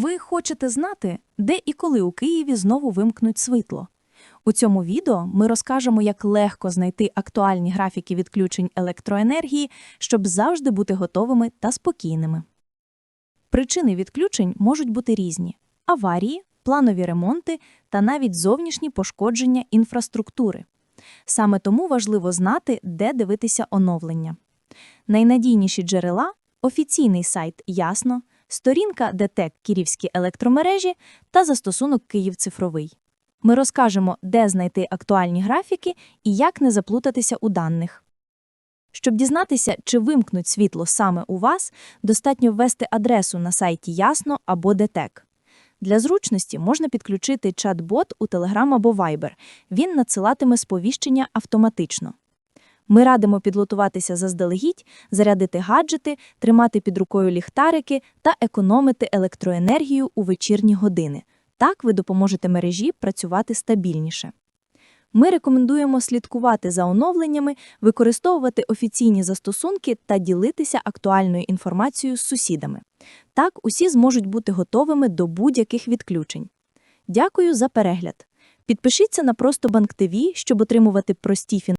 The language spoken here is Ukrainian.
Ви хочете знати, де і коли у Києві знову вимкнуть світло? У цьому відео ми розкажемо, як легко знайти актуальні графіки відключень електроенергії, щоб завжди бути готовими та спокійними. Причини відключень можуть бути різні: аварії, планові ремонти та навіть зовнішні пошкодження інфраструктури. Саме тому важливо знати, де дивитися оновлення. Найнадійніші джерела офіційний сайт Ясно, сторінка ДТЕК Київські електромережі та застосунок Київ цифровий. Ми розкажемо, де знайти актуальні графіки і як не заплутатися у даних. Щоб дізнатися, чи вимкнуть світло саме у вас, достатньо ввести адресу на сайті Ясно або ДТЕК. Для зручності можна підключити чат-бот у Telegram або Viber. Він надсилатиме сповіщення автоматично. Ми радимо підготуватися заздалегідь, зарядити гаджети, тримати під рукою ліхтарики та економити електроенергію у вечірні години. Так ви допоможете мережі працювати стабільніше. Ми рекомендуємо слідкувати за оновленнями, використовувати офіційні застосунки та ділитися актуальною інформацією з сусідами. Так усі зможуть бути готовими до будь-яких відключень. Дякую за перегляд. Підпишіться на Просто Банк ТВ, щоб отримувати прості фінансові